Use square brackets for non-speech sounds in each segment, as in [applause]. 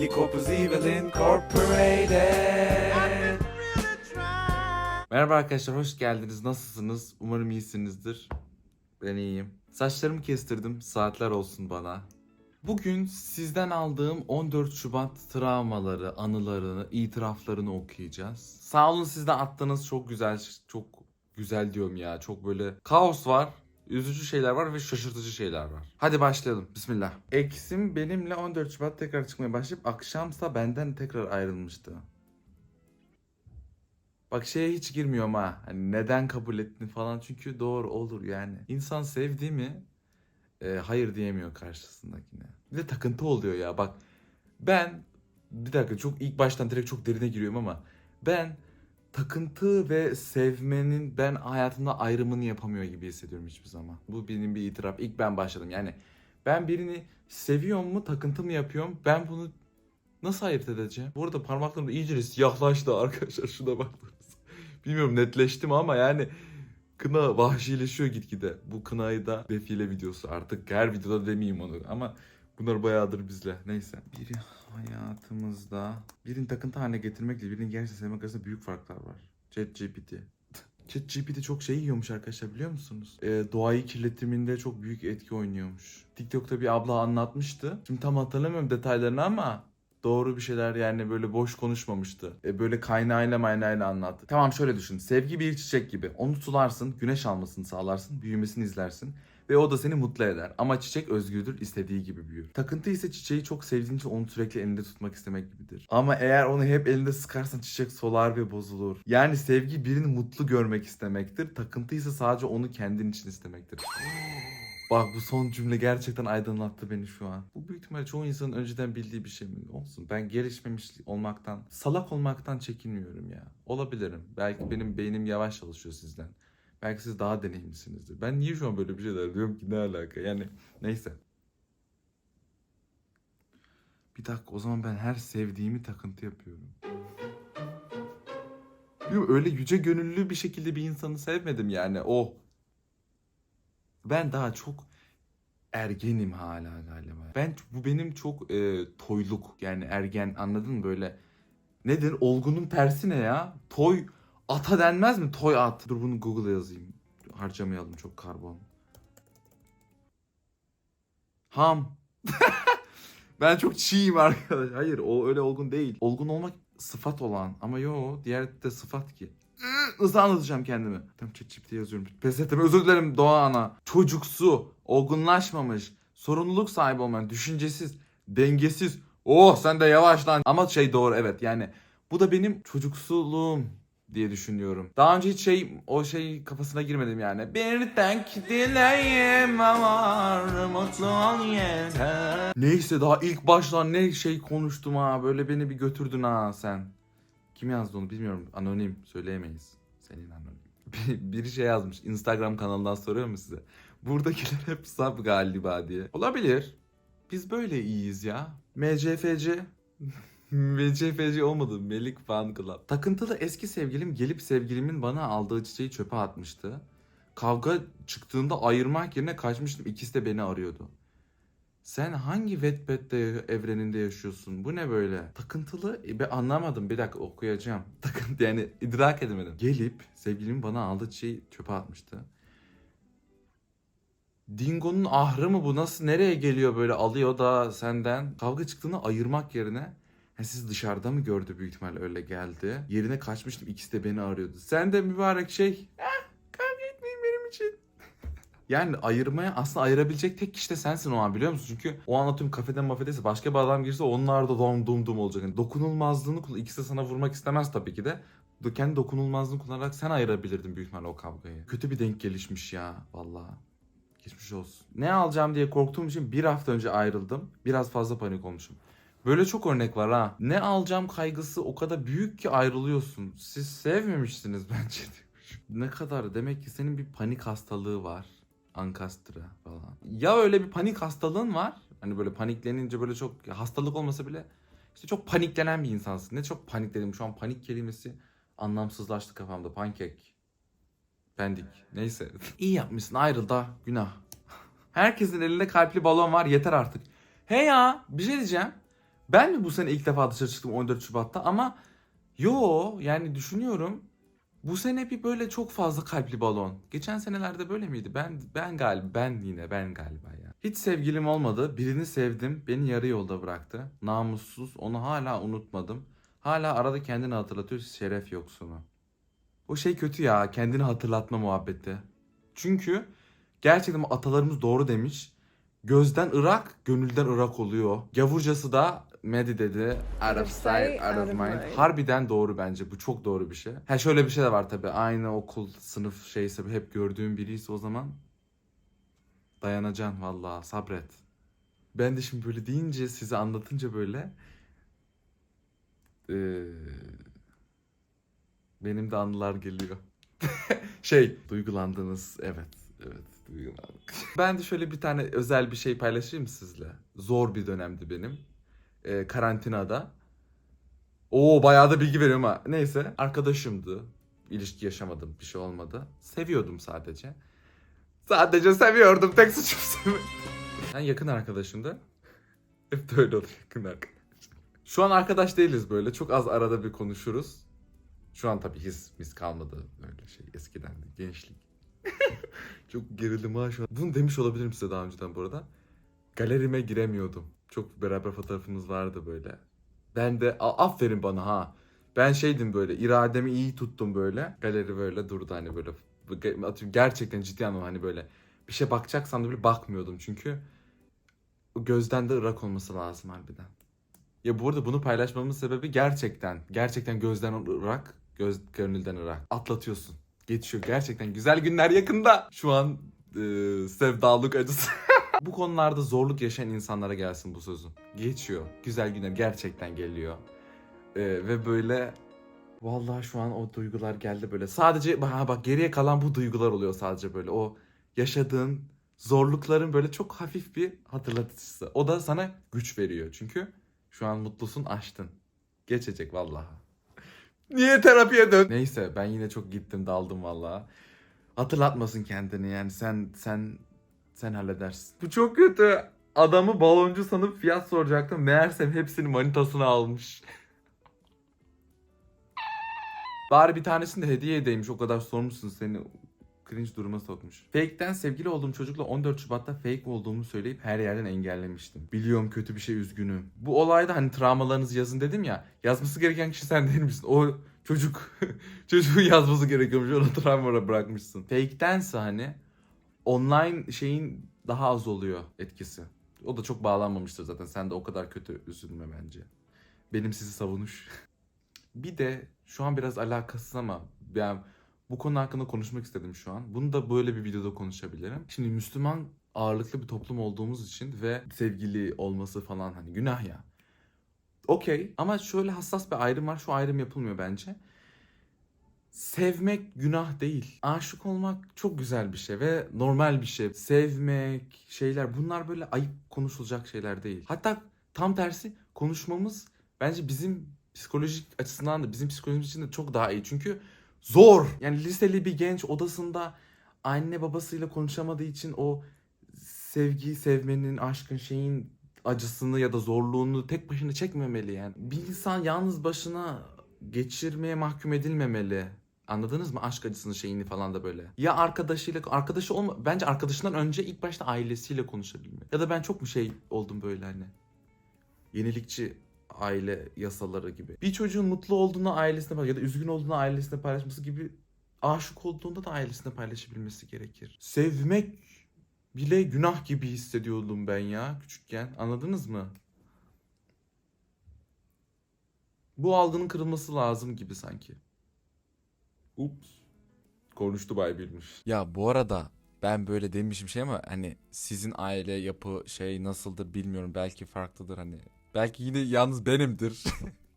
Daily Corpus Evil Incorporated. Merhaba arkadaşlar, hoş geldiniz. Nasılsınız? Umarım iyisinizdir. Ben iyiyim. Saçlarımı kestirdim, saatler olsun bana. Bugün sizden aldığım 14 Şubat travmaları, anılarını, itiraflarını okuyacağız. Sağ olun siz de attığınız çok güzel, çok güzel diyorum ya. Çok böyle kaos var. Üzücü şeyler var ve şaşırtıcı şeyler var. Hadi başlayalım. Bismillah. Eksim benimle 14 Şubat tekrar çıkmaya başlayıp akşamsa benden tekrar ayrılmıştı. Bak şeye hiç girmiyorum ha. Hani neden kabul ettin falan çünkü doğru olur yani. İnsan sevdi mi e, hayır diyemiyor karşısındakine. Bir de takıntı oluyor ya bak. Ben bir dakika çok ilk baştan direkt çok derine giriyorum ama ben takıntı ve sevmenin ben hayatımda ayrımını yapamıyor gibi hissediyorum hiçbir zaman. Bu benim bir itiraf. İlk ben başladım. Yani ben birini seviyorum mu, takıntı mı yapıyorum? Ben bunu nasıl ayırt edeceğim? Bu arada parmaklarım iyice siyahlaştı arkadaşlar. [laughs] Şuna bakınız. Bilmiyorum netleştim ama yani kına vahşileşiyor gitgide. Bu kınayı da defile videosu artık her videoda demeyeyim onu ama bunlar bayağıdır bizle. Neyse. Biri hayatımızda birini takıntı haline getirmekle birini gerçekten sevmek arasında büyük farklar var. ChatGPT. [laughs] ChatGPT çok şey yiyormuş arkadaşlar biliyor musunuz? Ee, doğayı kirletiminde çok büyük etki oynuyormuş. TikTok'ta bir abla anlatmıştı. Şimdi tam hatırlamıyorum detaylarını ama doğru bir şeyler yani böyle boş konuşmamıştı. E, böyle kaynağıyla maynayla anlattı. Tamam şöyle düşün. Sevgi bir çiçek gibi. Onu sularsın, güneş almasını sağlarsın, büyümesini izlersin. Ve o da seni mutlu eder. Ama çiçek özgürdür, istediği gibi büyür. Takıntı ise çiçeği çok sevdiğin için onu sürekli elinde tutmak istemek gibidir. Ama eğer onu hep elinde sıkarsan çiçek solar ve bozulur. Yani sevgi birini mutlu görmek istemektir. Takıntı ise sadece onu kendin için istemektir. Bak bu son cümle gerçekten aydınlattı beni şu an. Bu büyük ihtimalle çoğu insanın önceden bildiği bir şey mi? Olsun. Ben gelişmemiş olmaktan, salak olmaktan çekinmiyorum ya. Olabilirim. Belki benim beynim yavaş çalışıyor sizden. Belki siz daha deneyimlisinizdir. Ben niye şu an böyle bir şeyler diyorum ki ne alaka? Yani neyse. Bir dakika o zaman ben her sevdiğimi takıntı yapıyorum. Bilmiyorum, öyle yüce gönüllü bir şekilde bir insanı sevmedim yani. O ben daha çok ergenim hala galiba. Ben bu benim çok e, toyluk yani ergen anladın mı böyle nedir olgunun tersi ne ya? Toy ata denmez mi? Toy at. Dur bunu Google'a yazayım. Harcamayalım çok karbon. Ham. [laughs] ben çok çiğim arkadaş. Hayır o öyle olgun değil. Olgun olmak sıfat olan ama yo diğer de sıfat ki. Nasıl anlatacağım kendimi? Tam ChatGPT yazıyorum. Pes ettim. Özür dilerim Doğa Ana. Çocuksu, olgunlaşmamış, sorumluluk sahibi olmayan, düşüncesiz, dengesiz. Oh sen de yavaş lan. Ama şey doğru evet yani. Bu da benim çocuksuluğum diye düşünüyorum. Daha önce hiç şey o şey kafasına girmedim yani. Bir tek dileğim var mutlu ol yeter. Neyse daha ilk baştan ne şey konuştum ha böyle beni bir götürdün ha sen. Kim yazdı onu bilmiyorum. Anonim söyleyemeyiz. Senin anonim. [laughs] Bir- Biri şey yazmış. Instagram kanalından soruyor mu size? Buradakiler hep sap galiba diye. Olabilir. Biz böyle iyiyiz ya. MCFC. [laughs] [laughs] MCFC olmadı. Melik Fan Club. Takıntılı eski sevgilim gelip sevgilimin bana aldığı çiçeği çöpe atmıştı. Kavga çıktığında ayırmak yerine kaçmıştım. İkisi de beni arıyordu. Sen hangi Wattpad'de evreninde yaşıyorsun? Bu ne böyle? Takıntılı? E, ben anlamadım. Bir dakika okuyacağım. [laughs] Takıntı yani idrak edemedim. Gelip sevgilim bana aldığı şeyi çöpe atmıştı. Dingo'nun ahrı mı bu? Nasıl nereye geliyor böyle alıyor da senden? Kavga çıktığında ayırmak yerine Ha, siz dışarıda mı gördü büyük ihtimalle öyle geldi. Yerine kaçmıştım ikisi de beni arıyordu. Sen de mübarek şey. Ah, kavga etmeyin benim için. [laughs] Yani ayırmaya aslında ayırabilecek tek kişi de sensin o an biliyor musun? Çünkü o an atıyorum kafeden mafedeyse başka bir adam girse onlar da dom dum dum olacak. Yani dokunulmazlığını kullan. İkisi de sana vurmak istemez tabii ki de. Kendi dokunulmazlığını kullanarak sen ayırabilirdin büyük ihtimalle o kavgayı. Kötü bir denk gelişmiş ya vallahi. Geçmiş olsun. Ne alacağım diye korktuğum için bir hafta önce ayrıldım. Biraz fazla panik olmuşum. Böyle çok örnek var ha. Ne alacağım kaygısı o kadar büyük ki ayrılıyorsun. Siz sevmemişsiniz bence. ne kadar demek ki senin bir panik hastalığı var. Ankastra falan. Ya öyle bir panik hastalığın var. Hani böyle paniklenince böyle çok hastalık olmasa bile işte çok paniklenen bir insansın. Ne çok panikledim. Şu an panik kelimesi anlamsızlaştı kafamda. Pankek. Pendik. Neyse. [laughs] İyi yapmışsın ayrıl da günah. [laughs] Herkesin elinde kalpli balon var yeter artık. He ya bir şey diyeceğim. Ben mi bu sene ilk defa dışarı çıktım 14 Şubat'ta ama yo yani düşünüyorum. Bu sene bir böyle çok fazla kalpli balon. Geçen senelerde böyle miydi? Ben ben galiba ben yine ben galiba ya. Hiç sevgilim olmadı. Birini sevdim. Beni yarı yolda bıraktı. Namussuz. Onu hala unutmadım. Hala arada kendini hatırlatıyor şeref yoksunu. O şey kötü ya. Kendini hatırlatma muhabbeti. Çünkü gerçekten atalarımız doğru demiş. Gözden Irak, gönülden Irak oluyor. Gavurcası da Medi dedi. Out of sight, out of mind. Harbiden doğru bence. Bu çok doğru bir şey. Ha şöyle bir şey de var tabii. Aynı okul, sınıf şeyse hep gördüğün biriyse o zaman dayanacaksın vallahi sabret. Ben de şimdi böyle deyince size anlatınca böyle eee, benim de anılar geliyor. [laughs] şey duygulandınız evet evet duygulandık. [laughs] ben de şöyle bir tane özel bir şey paylaşayım sizle. Zor bir dönemdi benim. Eee, karantinada. Oo bayağı da bilgi veriyorum ha. Neyse arkadaşımdı. İlişki yaşamadım bir şey olmadı. Seviyordum sadece. Sadece seviyordum tek suçum sevmek. Yani yakın arkadaşımdı. Hep de öyle olur yakın arkadaş. Şu an arkadaş değiliz böyle. Çok az arada bir konuşuruz. Şu an tabii his mis kalmadı öyle şey eskiden de gençlik. [laughs] Çok gerildim ha şu an. Bunu demiş olabilirim size daha önceden bu arada. Galerime giremiyordum. Çok beraber fotoğrafımız vardı böyle. Ben de aferin bana ha. Ben şeydim böyle irademi iyi tuttum böyle. Galeri böyle durdu hani böyle. Gerçekten ciddi anlamda hani böyle bir şey bakacaksam da bile bakmıyordum çünkü gözden de ırak olması lazım harbiden. Ya bu arada bunu paylaşmamın sebebi gerçekten gerçekten gözden ırak, göz gönülden ırak. Atlatıyorsun. Geçiyor gerçekten güzel günler yakında. Şu an e, sevdalık acısı. [laughs] bu konularda zorluk yaşayan insanlara gelsin bu sözün. Geçiyor. Güzel günler gerçekten geliyor. E, ve böyle Vallahi şu an o duygular geldi böyle. Sadece ha bak geriye kalan bu duygular oluyor sadece böyle. O yaşadığın zorlukların böyle çok hafif bir hatırlatıcısı. O da sana güç veriyor. Çünkü şu an mutlusun, açtın. Geçecek vallahi. [laughs] Niye terapiye dön? Neyse ben yine çok gittim daldım vallahi. Hatırlatmasın kendini yani sen sen sen halledersin. Bu çok kötü. Adamı baloncu sanıp fiyat soracaktım. Meğersem hepsini manitasına almış. Bari bir tanesini de hediye edeymiş. O kadar sormuşsun seni cringe duruma sokmuş. Fake'den sevgili olduğum çocukla 14 Şubat'ta fake olduğumu söyleyip her yerden engellemiştim. Biliyorum kötü bir şey üzgünüm. Bu olayda hani travmalarınızı yazın dedim ya. Yazması gereken kişi sen değil misin? O çocuk [laughs] çocuğun yazması gerekiyormuş. Onu travmara bırakmışsın. Fake'dense hani online şeyin daha az oluyor etkisi. O da çok bağlanmamıştır zaten. Sen de o kadar kötü üzülme bence. Benim sizi savunuş. [laughs] Bir de şu an biraz alakasız ama ben bu konu hakkında konuşmak istedim şu an. Bunu da böyle bir videoda konuşabilirim. Şimdi Müslüman ağırlıklı bir toplum olduğumuz için ve sevgili olması falan hani günah ya. Okey ama şöyle hassas bir ayrım var. Şu ayrım yapılmıyor bence. Sevmek günah değil. Aşık olmak çok güzel bir şey ve normal bir şey. Sevmek, şeyler bunlar böyle ayıp konuşulacak şeyler değil. Hatta tam tersi konuşmamız bence bizim psikolojik açısından da bizim psikolojimiz için de çok daha iyi. Çünkü zor. Yani liseli bir genç odasında anne babasıyla konuşamadığı için o sevgi, sevmenin, aşkın şeyin acısını ya da zorluğunu tek başına çekmemeli yani. Bir insan yalnız başına geçirmeye mahkum edilmemeli. Anladınız mı? Aşk acısının şeyini falan da böyle. Ya arkadaşıyla, arkadaşı olma, bence arkadaşından önce ilk başta ailesiyle konuşabilmeli. Ya da ben çok mu şey oldum böyle hani. Yenilikçi aile yasaları gibi. Bir çocuğun mutlu olduğunu ailesine ya da üzgün olduğunu ailesine paylaşması gibi aşık olduğunda da ailesine paylaşabilmesi gerekir. Sevmek bile günah gibi hissediyordum ben ya küçükken. Anladınız mı? Bu algının kırılması lazım gibi sanki. Ups. Konuştu Bay Bilmiş. Ya bu arada ben böyle demişim şey ama hani sizin aile yapı şey nasıldır bilmiyorum. Belki farklıdır hani. Belki yine yalnız benimdir.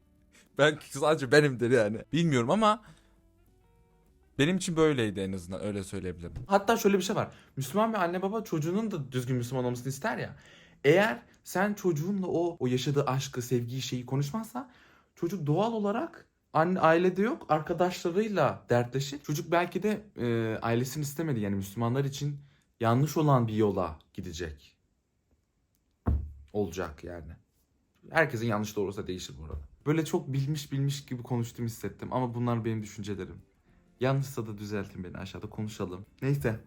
[laughs] Belki sadece benimdir yani. Bilmiyorum ama benim için böyleydi en azından öyle söyleyebilirim. Hatta şöyle bir şey var. Müslüman bir anne baba çocuğunun da düzgün Müslüman olmasını ister ya. Eğer sen çocuğunla o o yaşadığı aşkı, sevgiyi, şeyi konuşmazsa çocuk doğal olarak anne ailede yok, arkadaşlarıyla dertleşir. Çocuk belki de e, ailesini istemedi yani Müslümanlar için yanlış olan bir yola gidecek. Olacak yani. Herkesin yanlış doğrusu değişir bu arada. Böyle çok bilmiş bilmiş gibi konuştuğumu hissettim ama bunlar benim düşüncelerim. Yanlışsa da düzeltin beni aşağıda konuşalım. Neyse.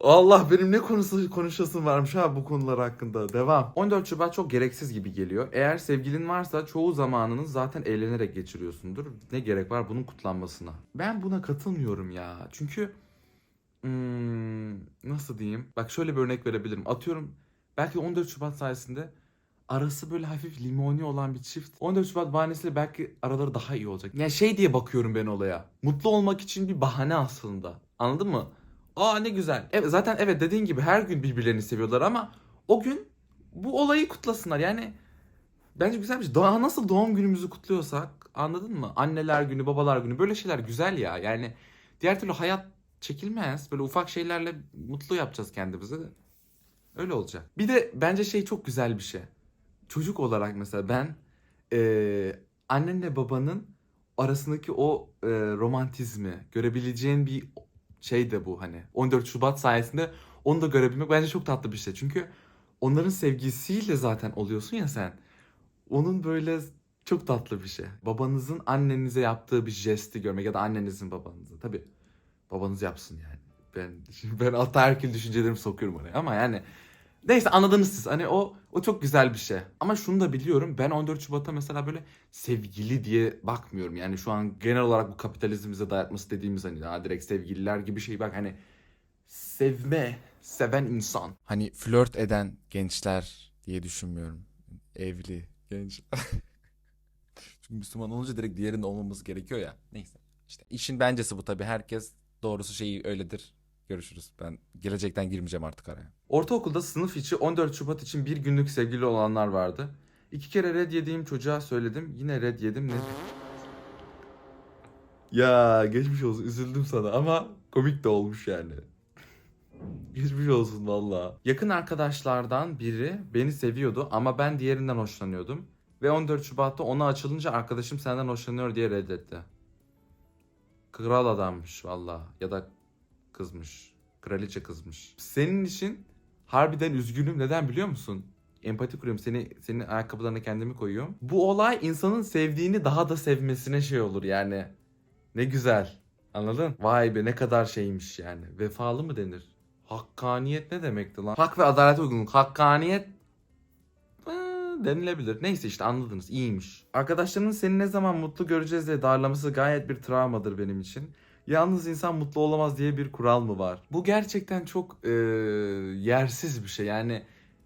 Allah benim ne konusu konuşasım varmış ha bu konular hakkında. Devam. 14 Şubat çok gereksiz gibi geliyor. Eğer sevgilin varsa çoğu zamanını zaten eğlenerek geçiriyorsundur. Ne gerek var bunun kutlanmasına? Ben buna katılmıyorum ya. Çünkü hmm, nasıl diyeyim? Bak şöyle bir örnek verebilirim. Atıyorum belki 14 Şubat sayesinde arası böyle hafif limoni olan bir çift 14 Şubat bahanesiyle belki araları daha iyi olacak. Yani şey diye bakıyorum ben olaya. Mutlu olmak için bir bahane aslında. Anladın mı? Aa ne güzel. Evet, zaten evet dediğin gibi her gün birbirlerini seviyorlar ama o gün bu olayı kutlasınlar. Yani bence güzel bir şey. Daha nasıl doğum günümüzü kutluyorsak anladın mı? Anneler günü, babalar günü böyle şeyler güzel ya. Yani diğer türlü hayat çekilmez. Böyle ufak şeylerle mutlu yapacağız kendimizi. Öyle olacak. Bir de bence şey çok güzel bir şey. Çocuk olarak mesela ben eee annenle babanın arasındaki o eee, romantizmi görebileceğin bir şey de bu hani 14 Şubat sayesinde onu da görebilmek bence çok tatlı bir şey. Çünkü onların sevgisiyle zaten oluyorsun ya sen. Onun böyle çok tatlı bir şey. Babanızın annenize yaptığı bir jesti görmek ya da annenizin babanıza. Tabii babanız yapsın yani. Ben [laughs] ben ataerkil düşüncelerimi sokuyorum oraya ama yani neyse anladınız siz. Hani o o çok güzel bir şey. Ama şunu da biliyorum. Ben 14 Şubat'a mesela böyle sevgili diye bakmıyorum. Yani şu an genel olarak bu kapitalizm dayatması dediğimiz hani daha direkt sevgililer gibi şey bak hani sevme, seven insan. Hani flört eden gençler diye düşünmüyorum. Evli genç. Çünkü [laughs] Müslüman olunca direkt diğerinde olmamız gerekiyor ya. Neyse. İşte işin bencesi bu tabii. Herkes doğrusu şeyi öyledir. Görüşürüz. Ben gelecekten girmeyeceğim artık araya. Ortaokulda sınıf içi 14 Şubat için bir günlük sevgili olanlar vardı. İki kere red yediğim çocuğa söyledim. Yine red yedim. Ne? Ya geçmiş olsun. Üzüldüm sana ama komik de olmuş yani. Geçmiş olsun valla. Yakın arkadaşlardan biri beni seviyordu ama ben diğerinden hoşlanıyordum. Ve 14 Şubat'ta ona açılınca arkadaşım senden hoşlanıyor diye reddetti. Kral adammış valla. Ya da kızmış. Kraliçe kızmış. Senin için harbiden üzgünüm. Neden biliyor musun? Empati kuruyorum. Seni, senin ayakkabılarına kendimi koyuyorum. Bu olay insanın sevdiğini daha da sevmesine şey olur yani. Ne güzel. Anladın? Vay be ne kadar şeymiş yani. Vefalı mı denir? Hakkaniyet ne demekti lan? Hak ve adalet uygunluk. Hakkaniyet ee, denilebilir. Neyse işte anladınız. İyiymiş. Arkadaşlarının seni ne zaman mutlu göreceğiz diye darlaması gayet bir travmadır benim için. Yalnız insan mutlu olamaz diye bir kural mı var? Bu gerçekten çok ee, yersiz bir şey. Yani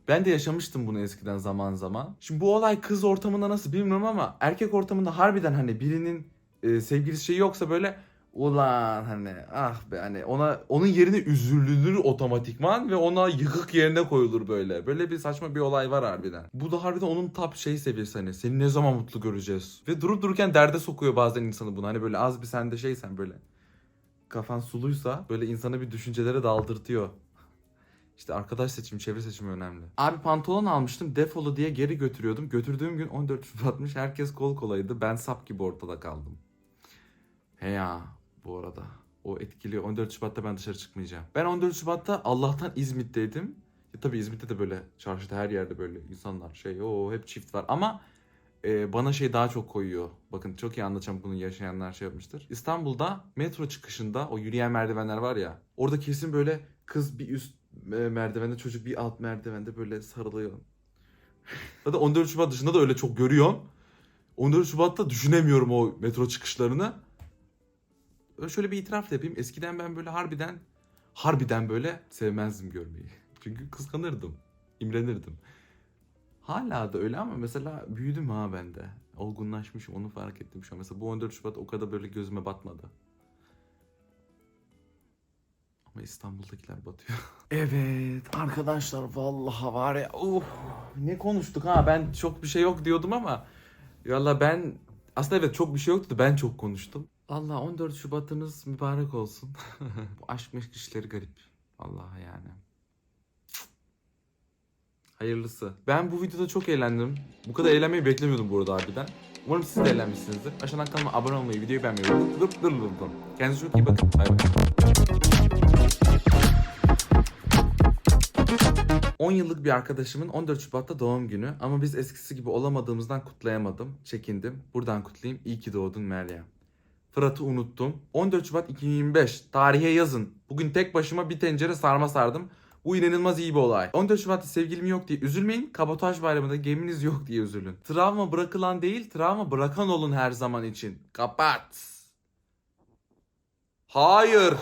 ben de yaşamıştım bunu eskiden zaman zaman. Şimdi bu olay kız ortamında nasıl bilmiyorum ama erkek ortamında harbiden hani birinin e, sevgilisi şey yoksa böyle ulan hani ah be hani ona onun yerine üzülünür otomatikman ve ona yıkık yerine koyulur böyle. Böyle bir saçma bir olay var harbiden. Bu da harbiden onun top şey seviyesi hani seni ne zaman mutlu göreceğiz. Ve durup dururken derde sokuyor bazen insanı bunu. Hani böyle az bir sende şeysen böyle kafan suluysa böyle insana bir düşüncelere daldırtıyor. [laughs] İşte arkadaş seçimi, çevre seçimi önemli. Abi pantolon almıştım defolu diye geri götürüyordum. Götürdüğüm gün 14 Şubat'mış. Herkes kol kolaydı. Ben sap gibi ortada kaldım. He ya bu arada. O etkili 14 Şubat'ta ben dışarı çıkmayacağım. Ben 14 Şubat'ta Allah'tan İzmit'teydim. Ya tabii İzmit'te de böyle çarşıda her yerde böyle insanlar şey o hep çift var ama e, bana şey daha çok koyuyor. Bakın çok iyi anlatacağım bunu yaşayanlar şey yapmıştır. İstanbul'da metro çıkışında o yürüyen merdivenler var ya. Orada kesin böyle kız bir üst merdivende çocuk bir alt merdivende böyle sarılıyor. [laughs] Zaten 14 Şubat dışında da öyle çok görüyorum. 14 Şubat'ta düşünemiyorum o metro çıkışlarını. Öyle Şöyle bir itiraf da yapayım. Eskiden ben böyle harbiden harbiden böyle sevmezdim görmeyi. [laughs] Çünkü kıskanırdım. imrenirdim. Hala da öyle ama mesela büyüdüm ha ben de. Olgunlaşmışım onu fark ettim şu an. Mesela bu 14 Şubat o kadar böyle gözüme batmadı. Ama İstanbul'dakiler batıyor. [laughs] evet arkadaşlar vallahi var ya uh, ne konuştuk ha ben çok bir şey yok diyordum ama Valla ben aslında evet çok bir şey yoktu da ben çok konuştum. Allah 14 Şubat'ınız mübarek olsun. [laughs] Bu aşk meşk işleri garip. Vallahi yani. Hayırlısı. Ben bu videoda çok eğlendim. Bu kadar eğlenmeyi beklemiyordum bu arada harbiden. Umarım siz de eğlenmişsinizdir. Aşağıdan kanalıma abone olmayı, videoyu beğenmeyi unutmayın. Kendinize çok iyi bakın. Bay bay. 10 yıllık bir arkadaşımın 14 Şubat'ta doğum günü ama biz eskisi gibi olamadığımızdan kutlayamadım. Çekindim. Buradan kutlayayım. İyi ki doğdun Meryem. Fırat'ı unuttum. 14 Şubat 2025. Tarihe yazın. Bugün tek başıma bir tencere sarma sardım. Bu inanılmaz iyi bir olay. 14 Şubat'ta sevgilim yok diye üzülmeyin. Kabotaj bayramında geminiz yok diye üzülün. Travma bırakılan değil, travma bırakan olun her zaman için. Kapat. Hayır.